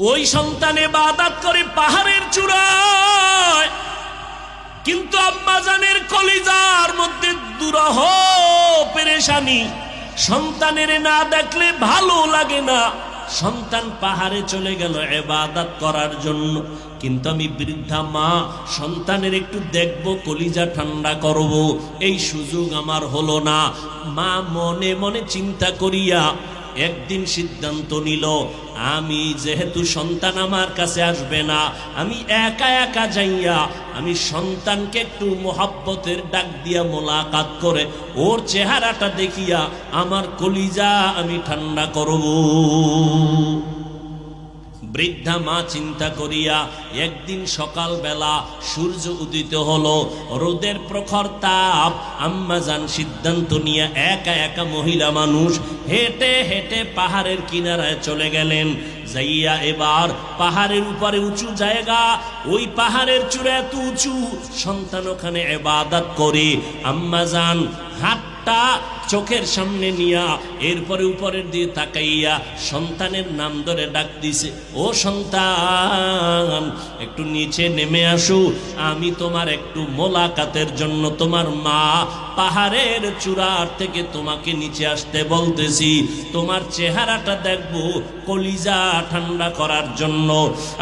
ওই সন্তানে বাদাত করে পাহাড়ের চূড়ায়। কিন্তু আম্মাজানের কলিজার মধ্যে দুরহ পেরেশানি। সন্তানের না দেখলে ভালো লাগে না। সন্তান পাহাড়ে চলে গেল এবাদাত করার জন্য। কিন্তু আমি বৃদ্ধা মা, সন্তানের একটু দেখব, কলিজা ঠান্ডা করব। এই সুযোগ আমার হলো না। মা মনে মনে চিন্তা করিয়া একদিন সিদ্ধান্ত নিল, আমি যেহেতু সন্তান আমার কাছে আসবে না, আমি একা একা যাইয়া আমি সন্তানকে একটু মোহাব্বতের ডাক দিয়া মোলাকাত করে ওর চেহারাটা দেখিয়া আমার কলিজা আমি ঠান্ডা করব। বৃদ্ধা মা চিন্তা করিয়া একদিন সকালবেলা সূর্য উদিত হলো। রোদের প্রখর তাপ আম্মাজান সিদ্ধান্ত নিয়ে একা একা মহিলা মানুষ হেঁটে হেঁটে পাহাড়ের কিনারায় চলে গেলেন। যাইয়া এবার পাহাড়ের উপরে উঁচু জায়গা, ওই পাহাড়ের চূড়া এত উঁচু। সন্তান ওখানে এবাদাত করে আম্মাজান হাতটা চোখের সামনে নিয়া, এরপরে উপরের দিয়ে তাকাইয়া সন্তানের নাম ধরে ডাক দিছে, ও সন্তান, একটু নিচে নেমে আসু, আমি তোমার একটু মোলাকাতের জন্য তোমার মা পাহাড়ের চূড়ার থেকে তোমাকে নিচে আসতে বলতেছি, তোমার চেহারাটা দেখব কলিজা ঠান্ডা করার জন্য,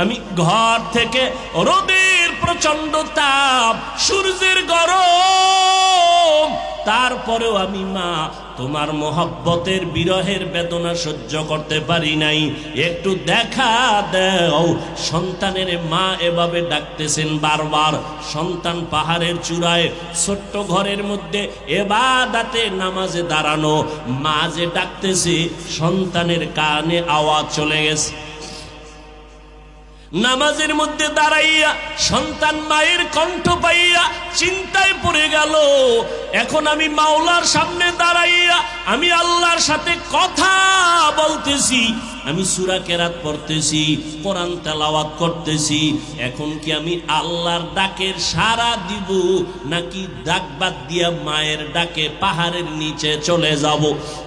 আমি ঘর থেকে রোদের প্রচণ্ড তাপ, সূর্যের গরম তারপরেও আমি মা, তোমার মোহব্বতের বিরহের বেদনা সহ্য করতে পারি নাই। একটু দেখা দেও। সন্তানের মা এভাবে ডাকতেছেন বারবার। সন্তান পাহাড়ের চূড়ায়, ছোট্ট ঘরের মধ্যে এবাদাতে নামাজে দাঁড়ানো। মা যে ডাকতেছে, সন্তানের কানে আওয়াজ চলে গেছে। নামাজের মধ্যে দাঁড়াইয়া সন্তান মায়ের কণ্ঠ পাইয়া চিন্তায় পড়ে গেল। এখন আমি মাওলার সামনে দাঁড়াইয়া আমি আল্লাহর সাথে কথা বলতেছি। আমি সুরা কেরাত পড়তেছি, কোরআন তেলাওয়াত করতেছি। এখন কি আমি আল্লাহর ডাকের সারা দিব নাকি ডাক বাদ দিয়া মায়ের ডাকে পাহাড়ের নিচে চলে যাব?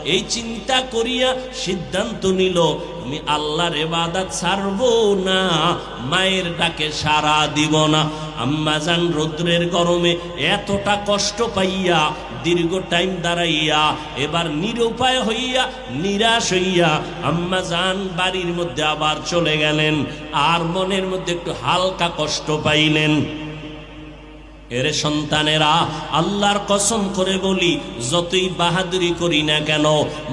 এই চিন্তা করিয়া সিদ্ধান্ত নিল আমি আল্লাহর এবাদাত ছাড়বো না, মায়ের ডাকে সারা দিব না। আম্মা আম্মাজান রৌদ্রের গরমে এতটা কষ্ট পাইয়া, দীর্ঘ টাইম দাঁড়াইয়া, এবার নিরুপায় হইয়া, নিরাশ হইয়া আম্মা আম্মাজান বাড়ির মধ্যে আবার চলে গেলেন, আর মনের মধ্যে একটু হালকা কষ্ট পাইলেন। এরে সন্তানেরা আল্লাহর কসম করে বলি, যতই বাহাদুরি করি না কেন,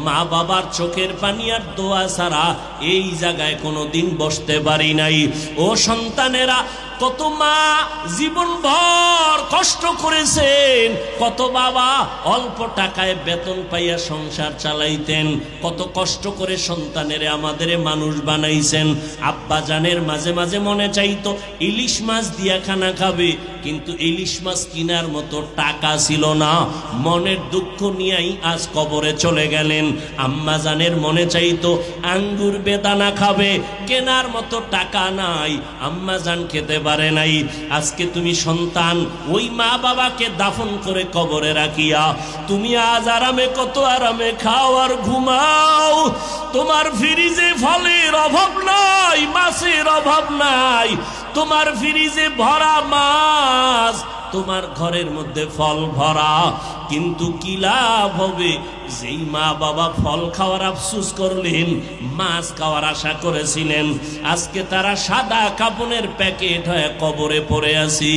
মা বাবার চোখের পানি আর দোয়া ছাড়া এই জায়গায় কোনো দিন বসতে পারি নাই। ও সন্তানেরা, কত মা জীবন ভর কষ্ট করেছেন, কত বাবা অল্প টাকায় বেতন পাইয়া সংসার চালাইতেন, কত কষ্ট করে সন্তানের আমাদের মানুষ বানাইছেন। আব্বা জানের মাঝে মাঝে মনে চাইতো, ইলিশ মাছ দিয়া খানা খাবে কিন্তু ইলিশ মাছ কিনার মতো টাকা ছিল না। মনের দুঃখ নিয়েই আজ কবরে চলে গেলেন। আম্মা জানের মনে চাইতো, আঙ্গুর বেদানা খাবে, কেনার মতো টাকা নাই। আম্মা জান খেতে পারে নাই। আজকে তুমি সন্তান, ওই মা বাবাকে দাফন করে কবরে রাখিয়া, তুমি আজ আরামে কত আরামে খাও আর ঘুমাও। তোমার ফ্রিজে ফলের অভাব নাই, মাছের অভাব নাই। তোমার ফ্রিজে ভরা মাছ, তোমার ঘরের মধ্যে ফল ভরা। কিন্তু কি লাভ হবে? যেই মা বাবা ফল খাওয়ার আফসুস করলেন, মাছ খাওয়ার আশা করেছিলেন। আজকে তারা সাদা কাপনের প্যাকেট হয়ে কবরে পড়ে আছি।